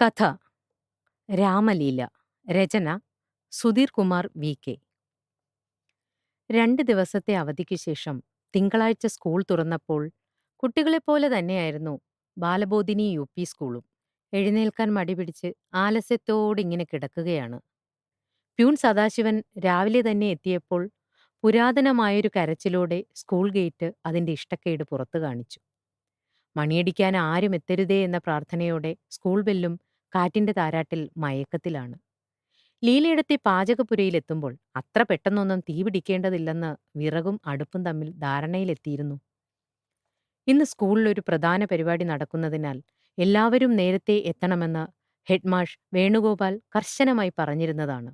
കഥ രാമലീല രചന Sudheer Kumar V. K. രണ്ട് ദിവസത്തെ അവധിക്ക് ശേഷം തിങ്കളാഴ്ച സ്കൂൾ തുറന്നപ്പോൾ കുട്ടികളെപ്പോലെ തന്നെയായിരുന്നു ബാലബോധിനി യു. പി. സ്കൂളും. എഴുന്നേൽക്കാൻ മടിപിടിച്ച് ആലസ്യത്തോടിങ്ങനെ കിടക്കുകയാണ്. പ്യൂൺ സദാശിവൻ രാവിലെ തന്നെ എത്തിയപ്പോൾ പുരാതനമായൊരു കരച്ചിലോടെ സ്കൂൾ ഗേറ്റ് അതിന്റെ ഇഷ്ടക്കേട് പുറത്തു കാണിച്ചു. മണിയടിക്കാൻ ആരും എത്തരുതേ എന്ന പ്രാർത്ഥനയോടെ സ്കൂൾ ബെല്ലും കാറ്റിന്റെ താരാട്ടിൽ മയക്കത്തിലാണ്. ലീലയിടത്തെ പാചകപ്പുരയിലെത്തുമ്പോൾ അത്ര പെട്ടെന്നൊന്നും തീ പിടിക്കേണ്ടതില്ലെന്ന് വിറകും അടുപ്പും തമ്മിൽ ധാരണയിലെത്തിയിരുന്നു. ഇന്ന് സ്കൂളിലൊരു പ്രധാന പരിപാടി നടക്കുന്നതിനാൽ എല്ലാവരും നേരത്തെ എത്തണമെന്ന് ഹെഡ്മാഷ് വേണുഗോപാൽ കർശനമായി പറഞ്ഞിരുന്നതാണ്.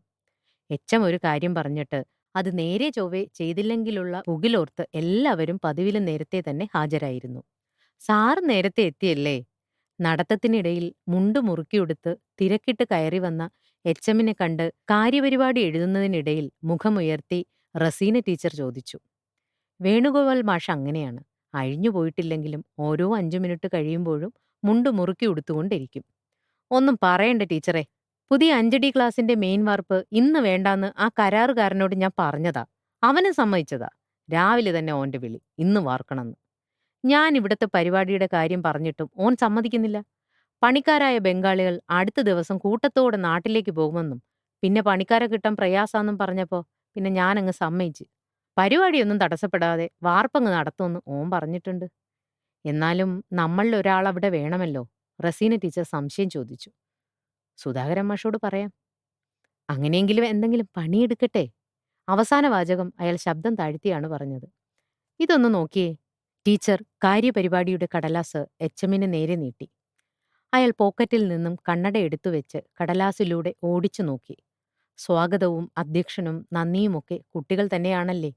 എച്ചം ഒരു കാര്യം പറഞ്ഞിട്ട് അത് നേരെ ചൊവ്വേ ചെയ്തില്ലെങ്കിലുള്ള പുകിലോർത്ത് എല്ലാവരും പതിവിലും നേരത്തെ തന്നെ ഹാജരായിരുന്നു. സാറ് നേരത്തെ എത്തിയല്ലേ? നടത്തത്തിനിടയിൽ മുണ്ടു മുറുക്കിയുടുത്ത് തിരക്കിട്ട് കയറി വന്ന എച്ച് എമ്മിനെ കണ്ട് കാര്യപരിപാടി എഴുതുന്നതിനിടയിൽ മുഖമുയർത്തി റസീന ടീച്ചർ ചോദിച്ചു. വേണുഗോപാൽ മാഷ് അങ്ങനെയാണ്. അഴിഞ്ഞു പോയിട്ടില്ലെങ്കിലും ഓരോ അഞ്ചു മിനിറ്റ് കഴിയുമ്പോഴും മുണ്ട് മുറുക്കി ഉടുത്തുകൊണ്ടിരിക്കും. ഒന്നും പറയണ്ട ടീച്ചറെ. പുതിയ അഞ്ചടി ക്ലാസിന്റെ മെയിൻ വാർപ്പ് ഇന്ന് വേണ്ടാന്ന് ആ കരാറുകാരനോട് ഞാൻ പറഞ്ഞതാ. അവനും സമ്മതിച്ചതാ. രാവിലെ തന്നെ ഓന്റെ വിളി. ഇന്ന് വാർക്കണമെന്ന്. ഞാൻ ഇവിടുത്തെ പരിപാടിയുടെ കാര്യം പറഞ്ഞിട്ടും ഓൻ സമ്മതിക്കുന്നില്ല. പണിക്കാരായ ബംഗാളികൾ അടുത്ത ദിവസം കൂട്ടത്തോടെ നാട്ടിലേക്ക് പോകുമെന്നും പിന്നെ പണിക്കാരെ കിട്ടാൻ പ്രയാസാന്നും പറഞ്ഞപ്പോൾ പിന്നെ ഞാനങ്ങ് സമ്മതിച്ച്. പരിപാടിയൊന്നും തടസ്സപ്പെടാതെ വാർപ്പങ്ങ് നടത്തുമെന്ന് ഓൻ പറഞ്ഞിട്ടുണ്ട്. എന്നാലും നമ്മളിൽ ഒരാൾ അവിടെ വേണമല്ലോ? റസീന ടീച്ചർ സംശയം ചോദിച്ചു. സുധാകരൻ മാഷോട് പറയാം. അങ്ങനെയെങ്കിലും എന്തെങ്കിലും പണിയെടുക്കട്ടെ? അവസാന വാചകം അയാൾ ശബ്ദം താഴ്ത്തിയാണ് പറഞ്ഞത്. ഇതൊന്ന് നോക്കിയേ ടീച്ചർ കാര്യപരിപാടിയുടെ കടലാസ് എച്ചമ്മിന് നേരെ നീട്ടി. അയാൾ പോക്കറ്റിൽ നിന്നും കണ്ണട എടുത്തു വെച്ച് കടലാസിലൂടെ ഓടിച്ചു നോക്കി. സ്വാഗതവും അധ്യക്ഷനും നന്ദിയുമൊക്കെ കുട്ടികൾ തന്നെയാണല്ലേ?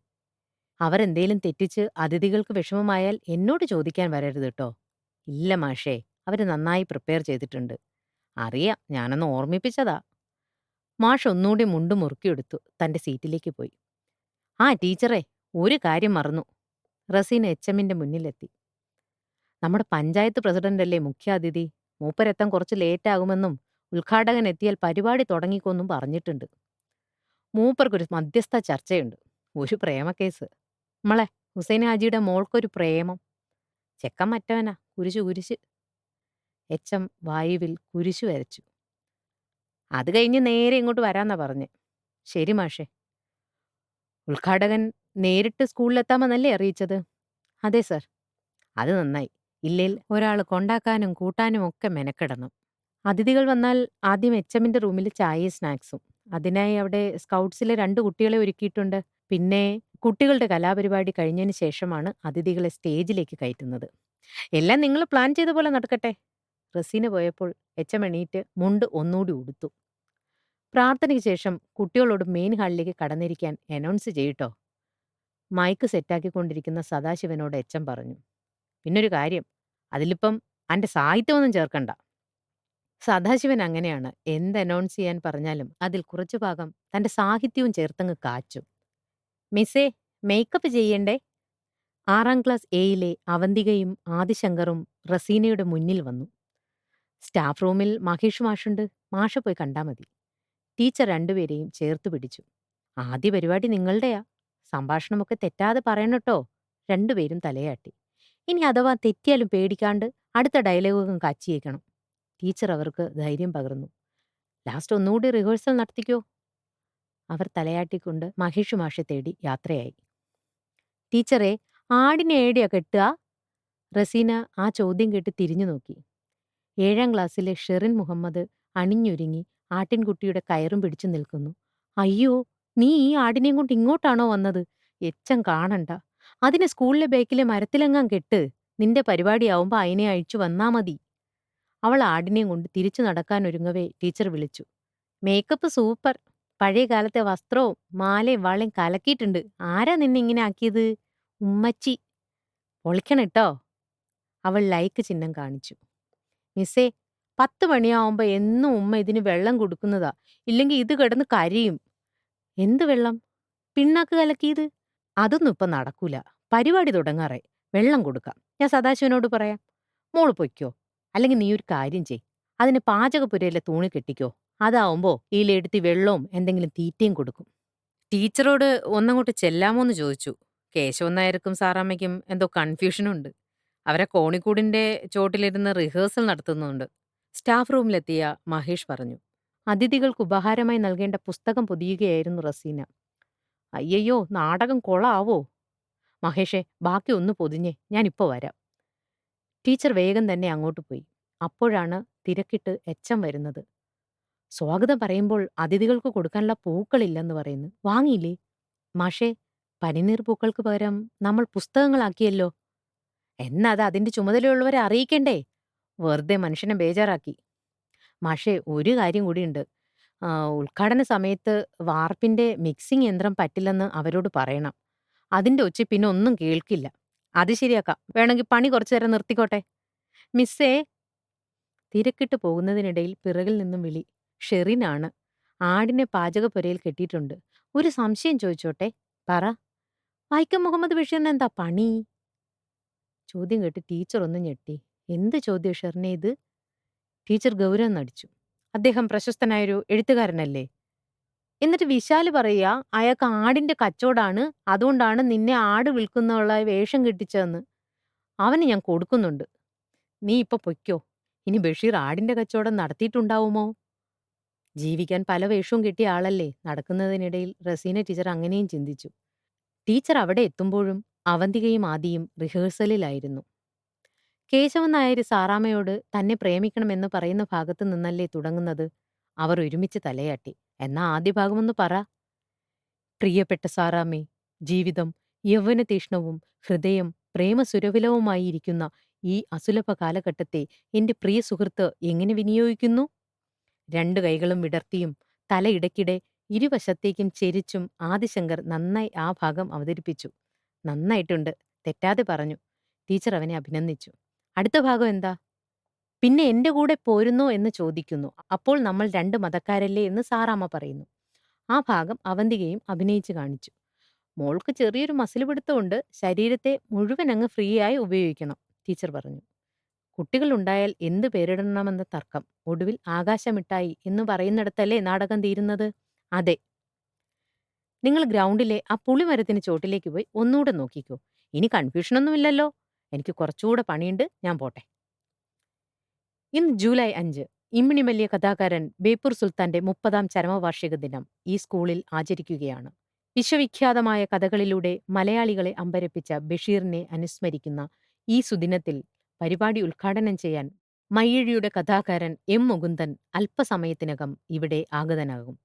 അവരെന്തേലും തെറ്റിച്ച് അതിഥികൾക്ക് വിഷമമായാൽ എന്നോട് ചോദിക്കാൻ വരരുത് കേട്ടോ ഇല്ല മാഷേ അവർ നന്നായി പ്രിപ്പയർ ചെയ്തിട്ടുണ്ട്. അറിയാം ഞാനൊന്ന് ഓർമ്മിപ്പിച്ചതാ. മാഷ് ഒന്നുകൂടി മുണ്ടും മുറുക്കിയെടുത്തു തന്റെ സീറ്റിലേക്ക് പോയി. ആ ടീച്ചറെ ഒരു കാര്യം മറന്നു. റസീന എച്ചമ്മിന്റെ മുന്നിലെത്തി. നമ്മുടെ പഞ്ചായത്ത് പ്രസിഡന്റല്ലേ മുഖ്യാതിഥി? മൂപ്പരെത്താൻ കുറച്ച് ലേറ്റാകുമെന്നും ഉദ്ഘാടകൻ എത്തിയാൽ പരിപാടി തുടങ്ങിക്കോന്നും പറഞ്ഞിട്ടുണ്ട്. മൂപ്പർക്കൊരു മധ്യസ്ഥ ചർച്ചയുണ്ട്. ഒരു പ്രേമക്കേസ്. നമ്മളെ ഹുസൈൻ ഹാജിയുടെ മോൾക്കൊരു പ്രേമം. ചെക്കൻ മറ്റവനാ കുരിശു കുരിശ്. എച്ചം വായുവിൽ കുരിശു വരച്ചു. അത് കഴിഞ്ഞ് നേരെ ഇങ്ങോട്ട് വരാന്നാ പറഞ്ഞ്. ശരി മാഷെ. ഉദ്ഘാടകൻ നേരിട്ട് സ്കൂളിലെത്താമെന്നല്ലേ അറിയിച്ചത്? അതെ സർ. അത് നന്നായി. ഇല്ലേൽ ഒരാൾ കൊണ്ടാക്കാനും കൂട്ടാനും ഒക്കെ മെനക്കെടണം. അതിഥികൾ വന്നാൽ ആദ്യം എച്ചമ്മിന്റെ റൂമിൽ ചായയും സ്നാക്സും. അതിനായി അവിടെ സ്കൗട്ട്സിലെ രണ്ട് കുട്ടികളെ ഒരുക്കിയിട്ടുണ്ട്. പിന്നെ കുട്ടികളുടെ കലാപരിപാടി കഴിഞ്ഞതിന് ശേഷമാണ് അതിഥികളെ സ്റ്റേജിലേക്ക് കയറ്റുന്നത്. എല്ലാം നിങ്ങൾ പ്ലാൻ ചെയ്ത പോലെ നടക്കട്ടെ? റസീന പോയപ്പോൾ എച്ചം എണീറ്റ് മുണ്ട് ഒന്നുകൂടി ഉടുത്തു. പ്രാർത്ഥനയ്ക്ക് ശേഷം കുട്ടികളോട് മെയിൻ ഹാളിലേക്ക് കടന്നിരിക്കാൻ അനൗൺസ് ചെയ്യട്ടോ? മൈക്ക് സെറ്റാക്കിക്കൊണ്ടിരിക്കുന്ന സദാശിവനോട് എച്ചം പറഞ്ഞു. പിന്നൊരു കാര്യം അതിലിപ്പം അന്റെ സാഹിത്യമൊന്നും ചേർക്കണ്ട. സദാശിവൻ അങ്ങനെയാണ് എന്ത് അനൗൺസ് ചെയ്യാൻ പറഞ്ഞാലും അതിൽ കുറച്ചു ഭാഗം തന്റെ സാഹിത്യവും ചേർത്തങ്ങ് കാച്ചു. മിസ്സേ മേക്കപ്പ് ചെയ്യണ്ടേ? ആറാം ക്ലാസ് എയിലെ അവന്തികയും ആദിശങ്കറും റസീനയുടെ മുന്നിൽ വന്നു. സ്റ്റാഫ് റൂമിൽ മഹേഷ് മാഷുണ്ട് മാഷ പോയി കണ്ടാൽ മതി. ടീച്ചർ രണ്ടുപേരെയും ചേർത്ത് പിടിച്ചു. ആദ്യ പരിപാടി നിങ്ങളുടെയാ. സംഭാഷണമൊക്കെ തെറ്റാതെ പറയണട്ടോ. രണ്ടുപേരും തലയാട്ടി. ഇനി അഥവാ തെറ്റിയാലും പേടിക്കാണ്ട് അടുത്ത ഡയലോഗും കാച്ചിയേക്കണം ടീച്ചർ അവർക്ക് ധൈര്യം പകർന്നു. ലാസ്റ്റ് ഒന്നുകൂടി റിഹേഴ്സൽ നടത്തിക്കോ. അവർ തലയാട്ടിക്കൊണ്ട് മഹേഷ് മാഷെ തേടി യാത്രയായി. ടീച്ചറെ ആടിനെ ഏടിയാ കെട്ടുക? റസീന ആ ചോദ്യം കേട്ട് തിരിഞ്ഞു നോക്കി. ഏഴാം ക്ലാസ്സിലെ ഷെറിൻ മുഹമ്മദ് അണിഞ്ഞൊരുങ്ങി ആട്ടിൻകുട്ടിയുടെ കയറും പിടിച്ചു നിൽക്കുന്നു. അയ്യോ നീ ഈ ആടിനെയും കൊണ്ട് ഇങ്ങോട്ടാണോ വന്നത്? എച്ചം കാണണ്ട. അതിനെ സ്കൂളിലെ ബേക്കിലെ മരത്തിലെങ്ങാൻ കെട്ട്. നിന്റെ പരിപാടിയാവുമ്പോൾ അതിനെ അഴിച്ചു വന്നാ മതി. അവൾ ആടിനെയും കൊണ്ട് തിരിച്ചു നടക്കാൻ ഒരുങ്ങവേ ടീച്ചർ വിളിച്ചു. Makeup super. പഴയ കാലത്തെ വസ്ത്രവും മാലയും വളയും കലക്കിയിട്ടുണ്ട്. ആരാ നിന്നെ ഇങ്ങനെ ആക്കിയത്? ഉമ്മച്ചി. പൊളിക്കണട്ടോ അവൾ ലൈക്ക് ചിഹ്നം കാണിച്ചു. മിസ്സേ പത്ത് മണിയാവുമ്പോൾ എന്നും ഉമ്മ ഇതിന് വെള്ളം കൊടുക്കുന്നതാ. ഇല്ലെങ്കിൽ ഇത് കിടന്ന് കരയും. എന്ത് വെള്ളം പിണ്ണാക്ക് കലക്കിയത് അതൊന്നും ഇപ്പൊ നടക്കൂല പരിപാടി തുടങ്ങാറായി വെള്ളം കൊടുക്കാം ഞാൻ സദാശിവനോട് പറയാം മോൾ പൊയ്ക്കോ അല്ലെങ്കിൽ നീ ഒരു കാര്യം ചെയ് അതിന് പാചകപ്പുരയിലെ തൂണി കെട്ടിക്കോ. അതാവുമ്പോ ഈലെടുത്ത് വെള്ളവും എന്തെങ്കിലും തീറ്റയും കൊടുക്കും. ടീച്ചറോട് ഒന്നങ്ങോട്ട് ചെല്ലാമോന്ന് ചോദിച്ചു. കേശവൻ നായർക്കും സാറാമ്മയ്ക്കും എന്തോ കൺഫ്യൂഷനുണ്ട്. അവരെ കോണിക്കൂടിന്റെ ചോട്ടിലിരുന്ന് റിഹേഴ്സൽ നടത്തുന്നുണ്ട്. സ്റ്റാഫ് റൂമിലെത്തിയ മഹേഷ് പറഞ്ഞു. അതിഥികൾക്ക് ഉപഹാരമായി നൽകേണ്ട പുസ്തകം പൊതിയുകയായിരുന്നു റസീന. അയ്യയ്യോ നാടകം കൊളാവോ? മഹേഷേ ബാക്കി ഒന്ന് പൊതിഞ്ഞേ ഞാനിപ്പോൾ വരാം. ടീച്ചർ വേഗം തന്നെ അങ്ങോട്ട് പോയി. അപ്പോഴാണ് തിരക്കിട്ട് എച്ചം വരുന്നത്. സ്വാഗതം പറയുമ്പോൾ അതിഥികൾക്ക് കൊടുക്കാനുള്ള പൂക്കളില്ലെന്ന് പറയുന്നു. വാങ്ങിയില്ലേ? മാഷേ പനിനീർ പൂക്കൾക്ക് പകരം നമ്മൾ പുസ്തകങ്ങളാക്കിയല്ലോ. എന്നാ അത് അതിന്റെ ചുമതലയുള്ളവരെ അറിയിക്കണ്ടേ? വെറുതെ മനുഷ്യനെ ബേജാറാക്കി. മാഷേ ഒരു കാര്യം കൂടിയുണ്ട്. ആ, ഉദ്ഘാടന സമയത്ത് വാർപ്പിന്റെ മിക്സിംഗ് യന്ത്രം പറ്റില്ലെന്ന് അവരോട് പറയണം. അതിന്റെ ഒച്ച പിന്നെ ഒന്നും കേൾക്കില്ല. അത് ശരിയാക്കാം. വേണമെങ്കിൽ പണി കുറച്ചു നേരം നിർത്തിക്കോട്ടെ. മിസ്സേ തിരക്കിട്ട് പോകുന്നതിനിടയിൽ പിറകിൽ നിന്നും വിളി. ഷെറിനാണ്. ആടിനെ പാചകപ്പുരയിൽ കെട്ടിയിട്ടുണ്ട്. ഒരു സംശയം ചോദിച്ചോട്ടെ? പറ. വൈക്കം മുഹമ്മദ് ബഷീറിന് എന്താ പണി? ചോദ്യം കേട്ട് ടീച്ചർ ഒന്ന് ഞെട്ടി. എന്ത് ചോദ്യം ഷെറിനെ ഇത്? ടീച്ചർ ഗൗരവം നടിച്ചു. അദ്ദേഹം പ്രശസ്തനായൊരു എഴുത്തുകാരനല്ലേ? എന്നിട്ട് വിശാൽ പറയുക അയാൾക്ക് ആടിന്റെ കച്ചോടാണ്. അതുകൊണ്ടാണ് നിന്നെ ആട് വിൽക്കുന്നുള്ള വേഷം കെട്ടിച്ചതെന്ന്. അവന് ഞാൻ കൊടുക്കുന്നുണ്ട്. നീ ഇപ്പൊ പൊയ്ക്കോ. ഇനി ബഷീർ ആടിന്റെ കച്ചവടം നടത്തിയിട്ടുണ്ടാവുമോ? ജീവിക്കാൻ പല വേഷവും കിട്ടിയ ആളല്ലേ? നടക്കുന്നതിനിടയിൽ റസീന ടീച്ചർ അങ്ങനെയും ചിന്തിച്ചു. ടീച്ചർ അവിടെ എത്തുമ്പോഴും അവന്തികയും ആദിയും റിഹേഴ്സലിലായിരുന്നു. കേശവൻ നായർ സാറാമ്മയോട് തന്നെ പ്രേമിക്കണമെന്ന് പറയുന്ന ഭാഗത്തു നിന്നല്ലേ തുടങ്ങുന്നത്. അവർ ഒരുമിച്ച് തലയാട്ടി. എന്നാ ആദ്യ ഭാഗമൊന്ന് പറ. പ്രിയപ്പെട്ട സാറാമ്മേ, ജീവിതം യൗവനതീഷ്ണവും ഹൃദയം പ്രേമസുരഭിലവുമായിരിക്കുന്ന ഈ അസുലഭ കാലഘട്ടത്തെ എന്റെ പ്രിയ സുഹൃത്ത് എങ്ങനെ വിനിയോഗിക്കുന്നു? രണ്ടു കൈകളും വിടർത്തിയും തല ഇടയ്ക്കിടെ ഇരുവശത്തേക്കും ചെരിച്ചും ആദിശങ്കർ നന്നായി ആ ഭാഗം അവതരിപ്പിച്ചു. നന്നായിട്ടുണ്ട്. തെറ്റാതെ പറഞ്ഞു. ടീച്ചർ അവനെ അഭിനന്ദിച്ചു. അടുത്ത ഭാഗം എന്താ? പിന്നെ എന്റെ കൂടെ പോരുന്നോ എന്ന് ചോദിക്കുന്നു. അപ്പോൾ നമ്മൾ രണ്ട് മതക്കാരല്ലേ എന്ന് സാറാമ്മ പറയുന്നു. ആ ഭാഗം അവന്തികയും അഭിനയിച്ച് കാണിച്ചു. മോൾക്ക് ചെറിയൊരു മസിൽ പിടുത്തമുണ്ട്. ശരീരത്തെ മുഴുവൻ മുഴുവനങ്ങ് ഫ്രീയായി ഉപയോഗിക്കണം. ടീച്ചർ പറഞ്ഞു. കുട്ടികളുണ്ടായാൽ എന്ത് പേരിടണമെന്ന തർക്കം. ഒടുവിൽ ആകാശമിഠായി എന്ന് പറയുന്നിടത്തല്ലേ നാടകം തീരുന്നത്? അതെ. നിങ്ങൾ ഗ്രൗണ്ടിലെ ആ പുളിമരത്തിന് ചോട്ടിലേക്ക് പോയി ഒന്നൂടെ നോക്കിക്കോ. ഇനി കൺഫ്യൂഷനൊന്നുമില്ലല്ലോ? എനിക്ക് കുറച്ചുകൂടെ പണിയുണ്ട്. ഞാൻ പോട്ടെ. ഇന്ന് ജൂലൈ അഞ്ച്. ഇമ്മിണി വലിയ കഥാകാരൻ ബേപ്പൂർ സുൽത്താന്റെ മുപ്പതാം ചരമവാർഷിക ദിനം ഈ സ്കൂളിൽ ആചരിക്കുകയാണ്. വിശ്വവിഖ്യാതമായ കഥകളിലൂടെ മലയാളികളെ അമ്പരപ്പിച്ച ബഷീറിനെ അനുസ്മരിക്കുന്ന ഈ സുദിനത്തിൽ പരിപാടി ഉദ്ഘാടനം ചെയ്യാൻ മയ്യഴിയുടെ കഥാകാരൻ എം മുകുന്ദൻ അല്പസമയത്തിനകം ഇവിടെ ആഗതനാകും.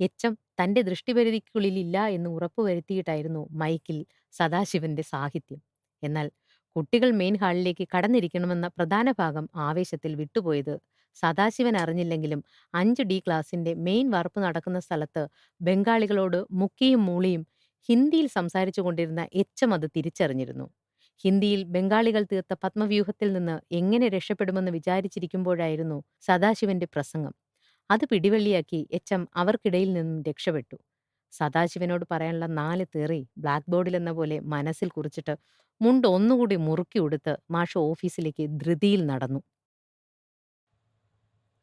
എച്ചം തന്റെ ദൃഷ്ടിപരിധിക്കുള്ളിലില്ല എന്ന് ഉറപ്പുവരുത്തിയിട്ടായിരുന്നു മൈക്കിൽ സദാശിവന്റെ സാഹിത്യം. എന്നാൽ കുട്ടികൾ മെയിൻ ഹാളിലേക്ക് കടന്നിരിക്കണമെന്ന പ്രധാന ഭാഗം ആവേശത്തിൽ വിട്ടുപോയത് സദാശിവൻ അറിഞ്ഞില്ലെങ്കിലും അഞ്ച് ഡി ക്ലാസിന്റെ മെയിൻ വാർപ്പ് നടക്കുന്ന സ്ഥലത്ത് ബംഗാളികളോട് മുക്കിയും മൂളിയും ഹിന്ദിയിൽ സംസാരിച്ചു കൊണ്ടിരുന്ന എച്ചം അത് തിരിച്ചറിഞ്ഞിരുന്നു. ഹിന്ദിയിൽ ബംഗാളികൾ തീർത്ത പത്മവ്യൂഹത്തിൽ നിന്ന് എങ്ങനെ രക്ഷപ്പെടുമെന്ന് വിചാരിച്ചിരിക്കുമ്പോഴായിരുന്നു സദാശിവന്റെ പ്രസംഗം. അത് പിടിവള്ളിയാക്കി എച്ചം അവർക്കിടയിൽ നിന്നും രക്ഷപ്പെട്ടു. സദാശിവനോട് പറയാനുള്ള നാല് തെറി ബ്ലാക്ക് ബോർഡിലെന്ന പോലെ മനസ്സിൽ കുറിച്ചിട്ട് മുണ്ട് ഒന്നുകൂടി മുറുക്കി ഉടുത്ത് മാഷ് ഓഫീസിലേക്ക് ധൃതിയിൽ നടന്നു.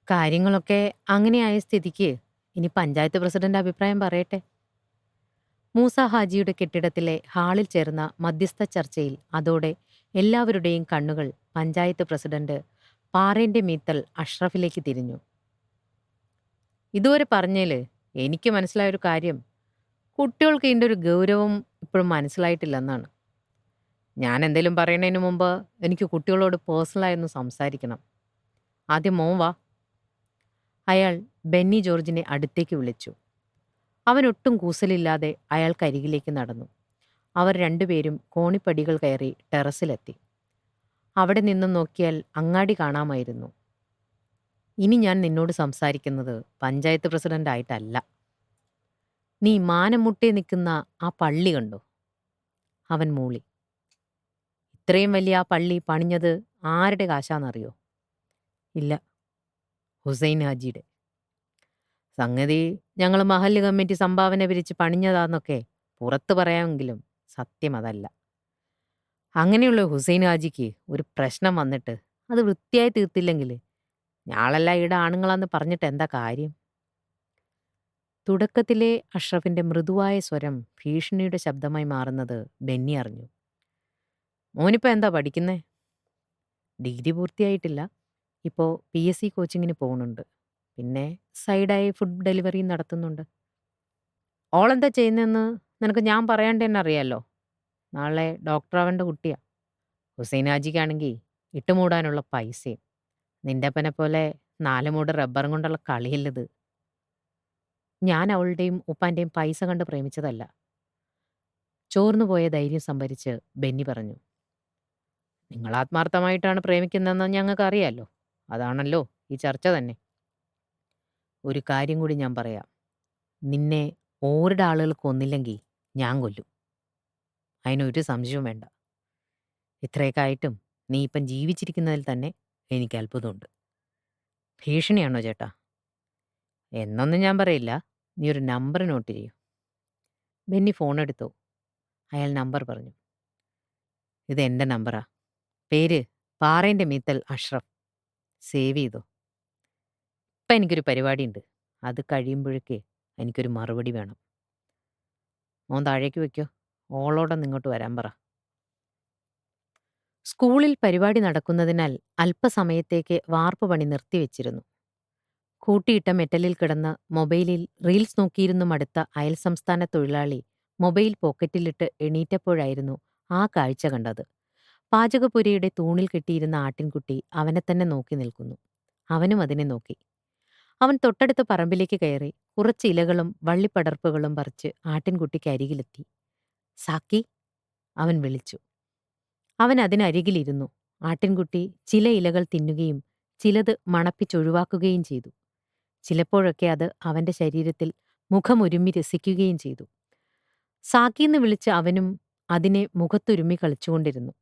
കാര്യങ്ങളൊക്കെ അങ്ങനെയായ സ്ഥിതിക്ക് ഇനി പഞ്ചായത്ത് പ്രസിഡന്റ് അഭിപ്രായം പറയട്ടെ. മൂസ ഹാജിയുടെ കെട്ടിടത്തിലെ ഹാളിൽ ചേർന്ന മധ്യസ്ഥ ചർച്ചയിൽ അതോടെ എല്ലാവരുടെയും കണ്ണുകൾ പഞ്ചായത്ത് പ്രസിഡന്റ് പാറേന്റെ മീത്തൽ അഷ്റഫിലേക്ക് തിരിഞ്ഞു. ഇതുവരെ പറഞ്ഞേൽ എനിക്ക് മനസ്സിലായൊരു കാര്യം കുട്ടികൾക്ക് ഇതിന്റെ ഒരു ഗൗരവം ഇപ്പോഴും മനസ്സിലായിട്ടില്ലെന്നാണ്. ഞാൻ എന്തെങ്കിലും പറയണേന് മുമ്പ് എനിക്ക് കുട്ടികളോട് പേഴ്സണലായി ഒന്ന് സംസാരിക്കണം. ആദ്യം മോൻ വാ. അയാൾ ബെന്നി ജോർജിനെ അടുത്തേക്ക് വിളിച്ചു. അവൻ ഒട്ടും കൂസലില്ലാതെ അയാൾക്കരികിലേക്ക് നടന്നു. അവർ രണ്ടുപേരും കോണിപ്പടികൾ കയറി ടെറസിലെത്തി. അവിടെ നിന്നും നോക്കിയാൽ അങ്ങാടി കാണാമായിരുന്നു. ഇനി ഞാൻ നിന്നോട് സംസാരിക്കുന്നത് പഞ്ചായത്ത് പ്രസിഡന്റ് ആയിട്ടല്ല. നീ മാനം മുട്ടേ നിൽക്കുന്ന ആ പള്ളി കണ്ടോ? അവൻ മൂളി. ഇത്രയും വലിയ ആ പള്ളി പണിഞ്ഞത് ആരുടെ കാശാന്നറിയോ? ഇല്ല. ഹുസൈൻ ഹാജിയുടെ. സംഗതി ഞങ്ങൾ മഹല്ല് കമ്മിറ്റി സംഭാവന പിരിച്ച് പണിഞ്ഞതാന്നൊക്കെ പുറത്ത് പറയാമെങ്കിലും സത്യം അതല്ല. അങ്ങനെയുള്ള ഹുസൈൻ ഹാജിക്ക് ഒരു പ്രശ്നം വന്നിട്ട് അത് വൃത്തിയായി തീർത്തില്ലെങ്കിൽ ഞാളെല്ലാം ഈട ആണുങ്ങളാന്ന് പറഞ്ഞിട്ട് എന്താ കാര്യം? തുടക്കത്തിലെ അഷ്റഫിന്റെ മൃദുവായ സ്വരം ഭീഷണിയുടെ ശബ്ദമായി മാറുന്നത് ബെന്നി അറിഞ്ഞു. മോനിപ്പോ എന്താ പഠിക്കുന്നേ? ഡിഗ്രി പൂർത്തിയായിട്ടില്ല. ഇപ്പോൾ പി എസ് സി കോച്ചിങ്ങിന് പോകുന്നുണ്ട് പിന്നെ സൈഡായി ഫുഡ് ഡെലിവറി നടത്തുന്നുണ്ട്. ഓളെന്താ ചെയ്യുന്നതെന്ന് നിനക്ക് ഞാൻ പറയാണ്ട് തന്നെ അറിയാലോ. നാളെ ഡോക്ടറാവേണ്ട കുട്ടിയാ. ഹുസൈനാജിക്കാണെങ്കി ഇട്ടുമൂടാനുള്ള പൈസയും. നിന്റപ്പനെ പോലെ നാല് മൂട് റബ്ബറും കൊണ്ടുള്ള കളിയല്ലത് ഞാൻ അവളുടെയും ഉപ്പാന്റെയും പൈസ കണ്ട് പ്രേമിച്ചതല്ല. ചോർന്നു പോയ ധൈര്യം സംഭരിച്ച് ബെന്നി പറഞ്ഞു. നിങ്ങളാത്മാർത്ഥമായിട്ടാണ് പ്രേമിക്കുന്നതെന്ന് ഞങ്ങൾക്കറിയാലോ. അതാണല്ലോ ഈ ചർച്ച തന്നെ. ഒരു കാര്യം കൂടി ഞാൻ പറയാം. നിന്നെ ഓരുടെ ആളുകൾ കൊന്നില്ലെങ്കി ഞാൻ കൊല്ലും. അയിനൊരു സംശയവും വേണ്ട. ഇത്രയൊക്കെ നീ ഇപ്പം ജീവിച്ചിരിക്കുന്നതിൽ തന്നെ എനിക്ക് അത്ഭുതമുണ്ട്. ഭീഷണിയാണോ ചേട്ടാ? എന്നൊന്നും ഞാൻ പറയില്ല. നീ ഒരു നമ്പർ നോട്ട് ചെയ്യൂ. ബെന്നി ഫോണെടുത്തു. അയാൾ നമ്പർ പറഞ്ഞു. ഇത് എന്റെ നമ്പറാ. പേര് പാറേന്റെ മീത്തൽ അഷ്റഫ്. സേവ് ചെയ്തോ. ഇപ്പം എനിക്കൊരു പരിപാടിയുണ്ട്. അത് കഴിയുമ്പോഴേക്കേ എനിക്കൊരു മറുപടി വേണം. മോൻ താഴേക്ക് വെക്കോ. ഓളോടൊന്ന് നിങ്ങോട്ട് വരാൻ പറ. സ്കൂളിൽ പരിപാടി നടക്കുന്നതിനാൽ അല്പസമയത്തേക്ക് വാർപ്പ് പണി നിർത്തിവെച്ചിരുന്നു. കൂട്ടിയിട്ട മെറ്റലിൽ കിടന്ന് മൊബൈലിൽ റീൽസ് നോക്കിയിരുന്നു മടുത്ത അയൽസംസ്ഥാന തൊഴിലാളി മൊബൈൽ പോക്കറ്റിലിട്ട് എണീറ്റപ്പോഴായിരുന്നു ആ കാഴ്ച കണ്ടത്. പാചകപ്പുരയുടെ തൂണിൽ കെട്ടിയിരുന്ന ആട്ടിൻകുട്ടി അവനെ തന്നെ നോക്കി നിൽക്കുന്നു. അവനും അതിനെ നോക്കി. അവൻ തൊട്ടടുത്ത പറമ്പിലേക്ക് കയറി കുറച്ച് ഇലകളും വള്ളിപ്പടർപ്പുകളും പറിച്ച് ആട്ടിൻകുട്ടിക്ക് അരികിലെത്തി സാക്കി അവൻ വിളിച്ചു. അവൻ അതിനരികിലിരുന്നു. ആട്ടിൻകുട്ടി ചില ഇലകൾ തിന്നുകയും ചിലത് മണപ്പിച്ചൊഴിവാക്കുകയും ചെയ്തു. ചിലപ്പോഴൊക്കെ അത് അവന്റെ ശരീരത്തിൽ മുഖമൊരുമി രസിക്കുകയും ചെയ്തു. സാക്കിന്ന് വിളിച്ച് അവനും അതിനെ മുഖത്തൊരുമി കളിച്ചുകൊണ്ടിരുന്നു.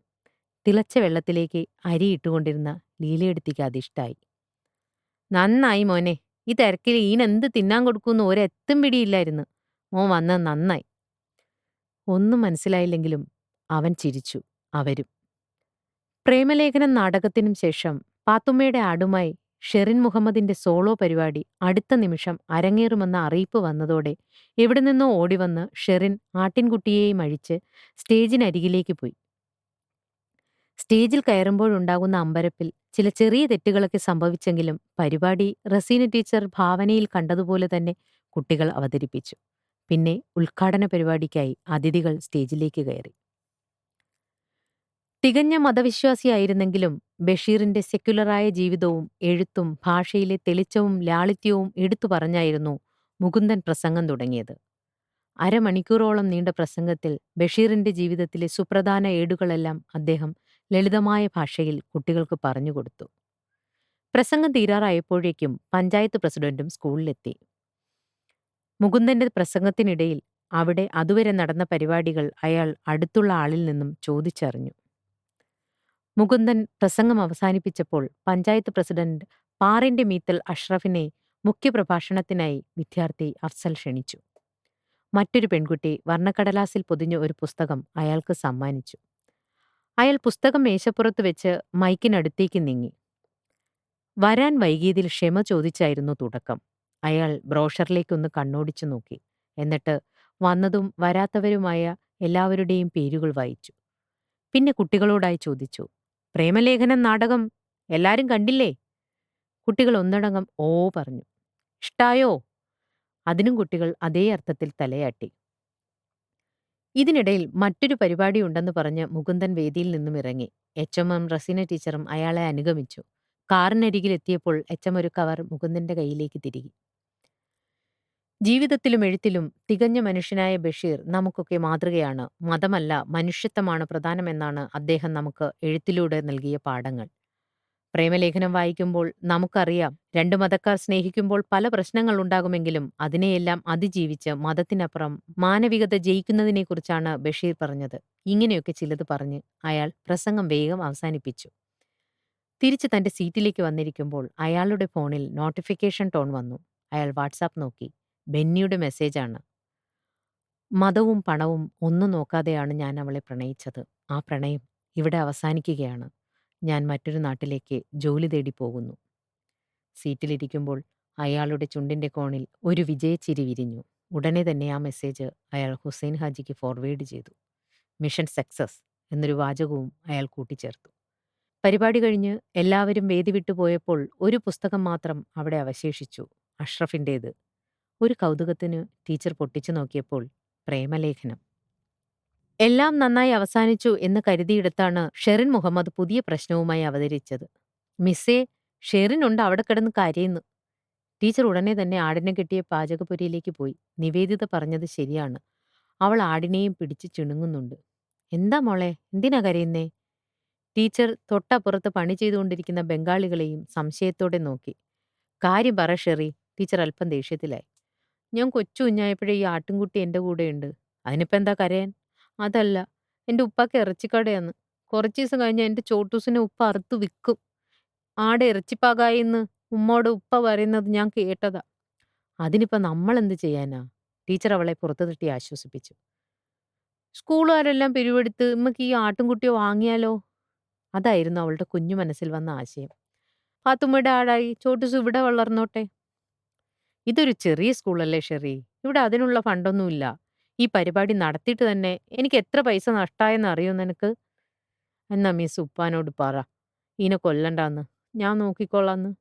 തിളച്ച വെള്ളത്തിലേക്ക് അരിയിട്ടുകൊണ്ടിരുന്ന ലീലയെടുത്തേക്ക് അതിഷ്ടായി. നന്നായി മോനെ. ഈ തിരക്കിൽ ഈനെന്ത് തിന്നാൻ കൊടുക്കുമെന്ന് ഒരെത്തും പിടിയില്ലായിരുന്നു. മോൻ വന്നത് നന്നായി. ഒന്നും മനസ്സിലായില്ലെങ്കിലും അവൻ ചിരിച്ചു. അവരും. പ്രേമലേഖനം നാടകത്തിനും ശേഷം പാത്തുമ്മയുടെ ആടുമായി ഷെറിൻ മുഹമ്മദിന്റെ സോളോ പരിപാടി അടുത്ത നിമിഷം അരങ്ങേറുമെന്ന അറിയിപ്പ് വന്നതോടെ എവിടെ നിന്നോ ഓടിവന്ന് ഷെറിൻ ആട്ടിൻകുട്ടിയെയും അഴിച്ച് സ്റ്റേജിനരികിലേക്ക് പോയി. സ്റ്റേജിൽ കയറുമ്പോഴുണ്ടാകുന്ന അമ്പരപ്പിൽ ചില ചെറിയ തെറ്റുകളൊക്കെ സംഭവിച്ചെങ്കിലും പരിപാടി റസീന ടീച്ചർ ഭാവനയിൽ കണ്ടതുപോലെ തന്നെ കുട്ടികൾ അവതരിപ്പിച്ചു. പിന്നെ ഉദ്ഘാടന പരിപാടിക്കായി അതിഥികൾ സ്റ്റേജിലേക്ക് കയറി. തികഞ്ഞ മതവിശ്വാസിയായിരുന്നെങ്കിലും ബഷീറിന്റെ സെക്യുലറായ ജീവിതവും എഴുത്തും ഭാഷയിലെ തെളിച്ചവും ലാളിത്യവും എടുത്തു പറഞ്ഞായിരുന്നു മുകുന്ദൻ പ്രസംഗം തുടങ്ങിയത്. അരമണിക്കൂറോളം നീണ്ട പ്രസംഗത്തിൽ ബഷീറിന്റെ ജീവിതത്തിലെ സുപ്രധാന ഏടുകളെല്ലാം അദ്ദേഹം ലളിതമായ ഭാഷയിൽ കുട്ടികൾക്ക് പറഞ്ഞുകൊടുത്തു. പ്രസംഗം തീരാറായപ്പോഴേക്കും പഞ്ചായത്ത് പ്രസിഡന്റും സ്കൂളിലെത്തി. മുകുന്ദന്റെ പ്രസംഗത്തിനിടയിൽ അവിടെ അതുവരെ നടന്ന പരിപാടികൾ അയാൾ അടുത്തുള്ള ആളിൽ നിന്നും ചോദിച്ചറിഞ്ഞു. മുകുന്ദൻ പ്രസംഗം അവസാനിപ്പിച്ചപ്പോൾ പഞ്ചായത്ത് പ്രസിഡന്റ് പാറിന്റെ മീത്തൽ അഷ്റഫിനെ മുഖ്യപ്രഭാഷണത്തിനായി വിദ്യാർത്ഥി അഫ്സൽ ക്ഷണിച്ചു. മറ്റൊരു പെൺകുട്ടി വർണക്കടലാസിൽ പൊതിഞ്ഞ ഒരു പുസ്തകം അയാൾക്ക് സമ്മാനിച്ചു. അയാൾ പുസ്തകം മേശപ്പുറത്ത് വെച്ച് മൈക്കിനടുത്തേക്ക് നീങ്ങി. വരാൻ വൈകിയതിൽ ക്ഷമ ചോദിച്ചായിരുന്നു തുടക്കം. അയാൾ ബ്രോഷറിലേക്കൊന്ന് കണ്ണോടിച്ചു നോക്കി. എന്നിട്ട് വന്നതും വരാത്തവരുമായ എല്ലാവരുടെയും പേരുകൾ വായിച്ചു. പിന്നെ കുട്ടികളോടായി ചോദിച്ചു. പ്രേമലേഖനം നാടകം എല്ലാരും കണ്ടില്ലേ? കുട്ടികൾ ഒന്നടങ്കം ഓ പറഞ്ഞു. ഇഷ്ടായോ? അതിനും കുട്ടികൾ അതേ അർത്ഥത്തിൽ തലയാട്ടി. ഇതിനിടയിൽ മറ്റൊരു പരിപാടിയുണ്ടെന്ന് പറഞ്ഞ് മുകുന്ദൻ വേദിയിൽ നിന്നും ഇറങ്ങി. എച്ച്. എമ്മും റസീന ടീച്ചറും അയാളെ അനുഗമിച്ചു. കാറിനരികിലെത്തിയപ്പോൾ എച്ച്. എം ഒരു കവർ മുകുന്ദന്റെ കയ്യിലേക്ക് തിരികി. ജീവിതത്തിലും എഴുത്തിലും തികഞ്ഞ മനുഷ്യനായ ബഷീർ നമുക്കൊക്കെ മാതൃകയാണ്. മതമല്ല മനുഷ്യത്വമാണ് പ്രധാനമെന്നാണ് അദ്ദേഹം നമുക്ക് എഴുത്തിലൂടെ നൽകിയ പാഠങ്ങൾ. പ്രേമലേഖനം വായിക്കുമ്പോൾ നമുക്കറിയാം രണ്ടു മതക്കാർ സ്നേഹിക്കുമ്പോൾ പല പ്രശ്നങ്ങൾ ഉണ്ടാകുമെങ്കിലും അതിനെയെല്ലാം അതിജീവിച്ച് മതത്തിനപ്പുറം മാനവികത ജയിക്കുന്നതിനെക്കുറിച്ചാണ് ബഷീർ പറഞ്ഞത്. ഇങ്ങനെയൊക്കെ ചിലത് പറഞ്ഞ് അയാൾ പ്രസംഗം വേഗം അവസാനിപ്പിച്ചു. തിരിച്ച് തന്റെ സീറ്റിലേക്ക് വന്നിരിക്കുമ്പോൾ അയാളുടെ ഫോണിൽ നോട്ടിഫിക്കേഷൻ ടോൺ വന്നു. അയാൾ വാട്സാപ്പ് നോക്കി. ബെന്നിയുടെ മെസ്സേജാണ്. മതവും പണവും ഒന്നും നോക്കാതെയാണ് ഞാൻ അവളെ പ്രണയിച്ചത്. ആ പ്രണയം ഇവിടെ അവസാനിക്കുകയാണ്. ഞാൻ മറ്റൊരു നാട്ടിലേക്ക് ജോലി തേടി പോകുന്നു. സീറ്റിലിരിക്കുമ്പോൾ അയാളുടെ ചുണ്ടിന്റെ കോണിൽ ഒരു വിജയച്ചിരി വിരിഞ്ഞു. ഉടനെ തന്നെ ആ മെസ്സേജ് അയാൾ ഹുസൈൻ ഹാജിക്ക് ഫോർവേഡ് ചെയ്തു. മിഷൻ സക്സസ് എന്നൊരു വാചകവും അയാൾ കൂട്ടിച്ചേർത്തു. പരിപാടി കഴിഞ്ഞ് എല്ലാവരും വേദി വിട്ടു പോയപ്പോൾ ഒരു പുസ്തകം മാത്രം അവിടെ അവശേഷിച്ചു. അഷ്റഫിന്റേത് ഒരു കൗതുകത്തിന് ടീച്ചർ പൊട്ടിച്ചു നോക്കിയപ്പോൾ പ്രേമലേഖനം. എല്ലാം നന്നായി അവസാനിച്ചു എന്ന് കരുതിയിടത്താണ് ഷെറിൻ മുഹമ്മദ് പുതിയ പ്രശ്നവുമായി അവതരിച്ചത്. മിസ്സേ ഷെറിനുണ്ട് അവിടെ കിടന്ന് കരയുന്നു. ടീച്ചർ ഉടനെ തന്നെ ആടിനെ കെട്ടിയ പാചകപ്പുരയിലേക്ക് പോയി. നിവേദിത പറഞ്ഞത് ശരിയാണ്. അവൾ ആടിനെയും പിടിച്ച് ചിണുങ്ങുന്നുണ്ട്. എന്താ മോളെ എന്തിനാ കരയുന്നേ? ടീച്ചർ തൊട്ടപ്പുറത്ത് പണി ചെയ്തുകൊണ്ടിരിക്കുന്ന ബംഗാളികളെയും സംശയത്തോടെ നോക്കി. കാര്യം പറ ഷെറി. ടീച്ചർ അല്പം ദേഷ്യത്തിലായി. ഞാൻ കൊച്ചു കുഞ്ഞായപ്പോഴേ ഈ ആട്ടിൻകുട്ടി എന്റെ കൂടെയുണ്ട്. അതിനിപ്പോ എന്താ കരയാൻ? അതല്ല എന്റെ ഉപ്പാക്ക് ഇറച്ചിക്കടയാന്ന്. ദിവസം കഴിഞ്ഞാ എന്റെ ചോട്ടൂസിനെ ഉപ്പ അറുത്ത് വിക്കും. ആടെ ഇറച്ചിപ്പാകായിന്ന് ഉമ്മോട് ഉപ്പ പറയുന്നത് ഞാൻ കേട്ടതാ. അതിനിപ്പോ നമ്മളെന്ത് ചെയ്യാനാ? ടീച്ചർ അവളെ പുറത്തു തട്ടി ആശ്വസിപ്പിച്ചു. സ്കൂളുകാരെല്ലാം പിരിവെടുത്ത് ഇമ്മക്ക് ഈ ആട്ടിൻകുട്ടിയെ വാങ്ങിയാലോ? അതായിരുന്നു അവളുടെ കുഞ്ഞു മനസ്സിൽ വന്ന ആശയം. പാത്തുമ്മയുടെ ആടായി ചോട്ടൂസ് ഇവിടെ വളർന്നോട്ടെ. ഇതൊരു ചെറിയ സ്കൂളല്ലേ ഷെറി. ഇവിടെ അതിനുള്ള ഫണ്ടൊന്നുമില്ല. ഈ പരിപാടി നടത്തിയിട്ട് തന്നെ എനിക്ക് എത്ര പൈസ നഷ്ടായെന്ന് അറിയോ നിനക്ക്? എന്നാ മിസ് ഉപ്പാനോട് പറ. ഇനെ കൊല്ലണ്ടാന്ന്. ഞാൻ നോക്കിക്കോളാന്ന്.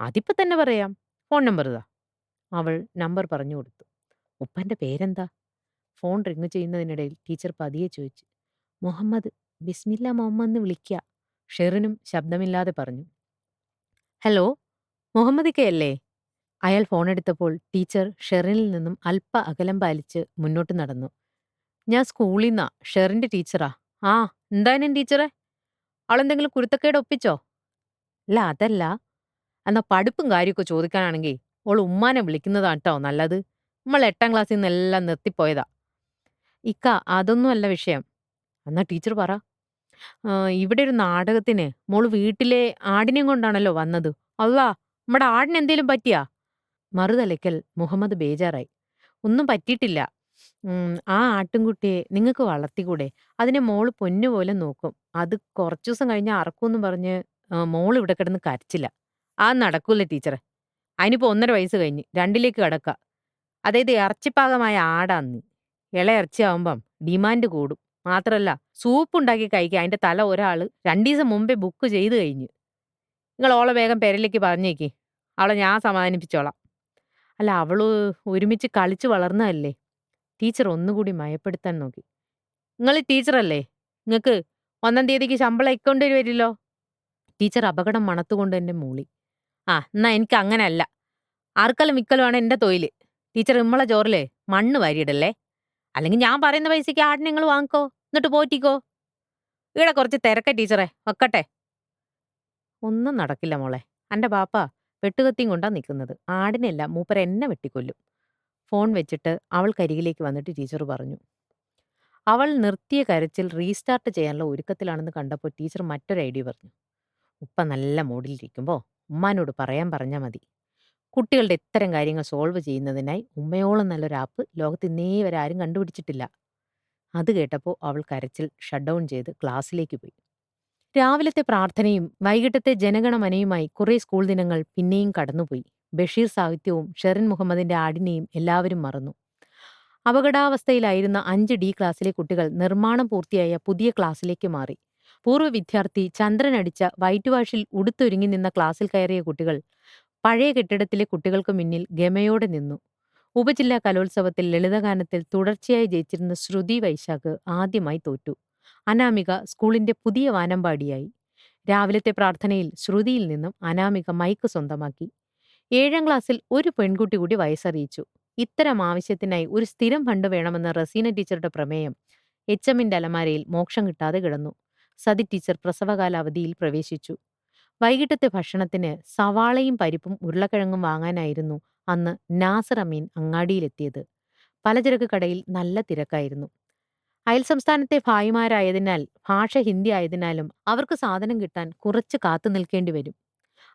അതിപ്പോ തന്നെ പറയാം. ഫോൺ നമ്പർ ഇതാ അവൾ നമ്പർ പറഞ്ഞു കൊടുത്തു. ഉപ്പന്റെ പേരെന്താ? ഫോൺ റിങ് ചെയ്യുന്നതിനിടയിൽ ടീച്ചർ പതിയെ ചോദിച്ചു. മുഹമ്മദ്. ബിസ്മില്ല മുഹമ്മദ്ന്ന് വിളിക്കുക ഷെറിനും ശബ്ദമില്ലാതെ പറഞ്ഞു. ഹലോ മുഹമ്മദിക്കയല്ലേ? അയാൾ ഫോണെടുത്തപ്പോൾ ടീച്ചർ ഷെറിനിൽ നിന്നും അല്പ അകലം പാലിച്ച് മുന്നോട്ട് നടന്നു. ഞാൻ സ്കൂളിൽ നിന്നാ ഷെറിന്റെ ടീച്ചറാ. ആ എന്തായാലും ടീച്ചറെ? അവളെന്തെങ്കിലും കുരുത്തക്കേട് ഒപ്പിച്ചോ? അല്ല അതല്ല. എന്നാ പഠിപ്പും കാര്യമൊക്കെ ചോദിക്കാനാണെങ്കിൽ ഓൾ ഉമ്മാനെ വിളിക്കുന്നതാണ് കേട്ടോ നല്ലത്. നമ്മൾ എട്ടാം ക്ലാസ്സിൽ നിന്നെല്ലാം നിർത്തിപ്പോയതാ. ഇക്ക അതൊന്നും അല്ല വിഷയം. എന്നാ ടീച്ചർ പറ. ഇവിടെ ഒരു നാടകത്തിന് മോൾ വീട്ടിലെ ആടിനെയും കൊണ്ടാണല്ലോ വന്നത്. അല്ല നമ്മുടെ ആടിനെന്തേലും പറ്റിയാ? മറുതലയ്ക്കൽ മുഹമ്മദ് ബേജാറായി. ഒന്നും പറ്റിയിട്ടില്ല. ആ ആട്ടിൻകുട്ടിയെ നിങ്ങൾക്ക് വളർത്തിക്കൂടെ? അതിനെ മോൾ പൊന്നുപോലെ നോക്കും. അത് കുറച്ചു ദിവസം കഴിഞ്ഞ് അറക്കുമെന്ന് പറഞ്ഞ് മോൾ ഇവിടെ കിടന്ന് കരച്ചില്ല ആ നടക്കൂല ടീച്ചറെ. അതിനിപ്പോ ഒന്നര വയസ്സ് കഴിഞ്ഞ്. രണ്ടിലേക്ക് കിടക്കുക അതായത് ഇറച്ചിപ്പാകമായ ആടാന്ന്. ഇള ഇറച്ചിയാവുമ്പം ഡിമാൻഡ് കൂടും. മാത്രല്ല സൂപ്പ് ഉണ്ടാക്കി കഴിക്കുക അതിന്റെ തല ഒരാൾ രണ്ടു ദിവസം മുമ്പേ ബുക്ക് ചെയ്ത് കഴിഞ്ഞ്. നിങ്ങൾ ഓളെ വേഗം പെരലേക്ക് പറഞ്ഞേക്ക്. അവളെ ഞാൻ സമാധാനിപ്പിച്ചോളാം. അല്ല അവൾ ഒരുമിച്ച് കളിച്ച് വളർന്നതല്ലേ? ടീച്ചർ ഒന്നുകൂടി മയപ്പെടുത്താൻ നോക്കി. നിങ്ങൾ ടീച്ചറല്ലേ? നിങ്ങൾക്ക് ഒന്നാം തീയതിക്ക് ശമ്പളം ഇക്കൊണ്ട് വരില്ലോ?" ടീച്ചർ അപകടം മണത്തുകൊണ്ട് എന്നെ മൂളി. ആ എന്നാ എനിക്ക് അങ്ങനല്ല. ആർക്കലും വിക്കലുമാണ് എന്റെ തൊഴിൽ. ടീച്ചർ ഇമ്മളെ ചോറിൽ മണ്ണ് വാരിയിടല്ലേ. അല്ലെങ്കിൽ ഞാൻ പറയുന്ന പൈസയ്ക്ക് ആടിനെ നിങ്ങൾ വാങ്ങിക്കോ. എന്നിട്ട് പോറ്റിക്കോ. ഈടെ കുറച്ച് തിരക്ക ടീച്ചറെ. വെക്കട്ടെ. ഒന്നും നടക്കില്ല മോളെ. അന്റെ ബാപ്പ വെട്ടുകത്തിയും കൊണ്ടാണ് നിൽക്കുന്നത്. ആടിനെയല്ല മൂപ്പർ എന്നെ വെട്ടിക്കൊല്ലും. ഫോൺ വെച്ചിട്ട് അവൾ കരികിലേക്ക് വന്നിട്ട് ടീച്ചർ പറഞ്ഞു. അവൾ നിർത്തിയ കരച്ചിൽ റീസ്റ്റാർട്ട് ചെയ്യാനുള്ള ഒരുക്കത്തിലാണെന്ന് കണ്ടപ്പോൾ ടീച്ചർ മറ്റൊരു ഐഡിയ പറഞ്ഞു. ഉപ്പ നല്ല മൂഡിലിരിക്കുമ്പോൾ ഉമ്മാനോട് പറയാൻ പറഞ്ഞാൽ മതി. കുട്ടികളുടെ ഇത്തരം കാര്യങ്ങൾ സോൾവ് ചെയ്യുന്നതിനായി ഉമ്മയോളം നല്ലൊരു ആപ്പ് ലോകത്ത് ഇന്നേ വരെ ആരും കണ്ടുപിടിച്ചിട്ടില്ല. അത് കേട്ടപ്പോൾ അവൾ കരച്ചിൽ ഷട്ട് ഡൗൺ ചെയ്ത് ക്ലാസ്സിലേക്ക് പോയി. രാവിലത്തെ പ്രാർത്ഥനയും വൈകിട്ടത്തെ ജനഗണമനയുമായി കുറെ സ്കൂൾ ദിനങ്ങൾ പിന്നെയും കടന്നുപോയി. ബഷീർ സാഹിത്യവും ഷെറിൻ മുഹമ്മദിന്റെ ആടിനെയും എല്ലാവരും മറന്നു. അപകടാവസ്ഥയിലായിരുന്ന അഞ്ച് ഡി ക്ലാസ്സിലെ കുട്ടികൾ നിർമ്മാണം പൂർത്തിയായ പുതിയ ക്ലാസ്സിലേക്ക് മാറി. പൂർവ വിദ്യാർത്ഥി ചന്ദ്രനടിച്ച വൈറ്റ് വാഷിൽ ഉടുത്തൊരുങ്ങി നിന്ന ക്ലാസ്സിൽ കയറിയ കുട്ടികൾ പഴയ കെട്ടിടത്തിലെ കുട്ടികൾക്ക് മുന്നിൽ ഗമയോടെ നിന്നു. ഉപജില്ലാ കലോത്സവത്തിൽ ലളിതഗാനത്തിൽ തുടർച്ചയായി ജയിച്ചിരുന്ന ശ്രുതി വൈശാഖ് ആദ്യമായി തോറ്റു. അനാമിക സ്കൂളിന്റെ പുതിയ വാനമ്പാടിയായി. രാവിലത്തെ പ്രാർത്ഥനയിൽ ശ്രുതിയിൽ നിന്നും അനാമിക മൈക്ക് സ്വന്തമാക്കി. ഏഴാം ക്ലാസ്സിൽ ഒരു പെൺകുട്ടി കൂടി വയസ്സറിയിച്ചു. ഇത്തരം ആവശ്യത്തിനായി ഒരു സ്ഥിരം ഫണ്ട് വേണമെന്ന റസീന ടീച്ചറുടെ പ്രമേയം എച്ച് എമ്മിന്റെ അലമാരയിൽ മോക്ഷം കിട്ടാതെ കിടന്നു. സതി ടീച്ചർ പ്രസവകാലാവധിയിൽ പ്രവേശിച്ചു. വൈകിട്ടത്തെ ഭക്ഷണത്തിന് സവാളയും പരിപ്പും ഉരുളക്കിഴങ്ങും വാങ്ങാനായിരുന്നു അന്ന് നാസർ അമീൻ അങ്ങാടിയിലെത്തിയത്. പലചരക്ക് കടയിൽ നല്ല തിരക്കായിരുന്നു. അയൽസംസ്ഥാനത്തെ ഭായിമാരായതിനാൽ ഭാഷ ഹിന്ദി ആയതിനാലും അവർക്ക് സാധനം കിട്ടാൻ കുറച്ച് കാത്തു നിൽക്കേണ്ടി വരും.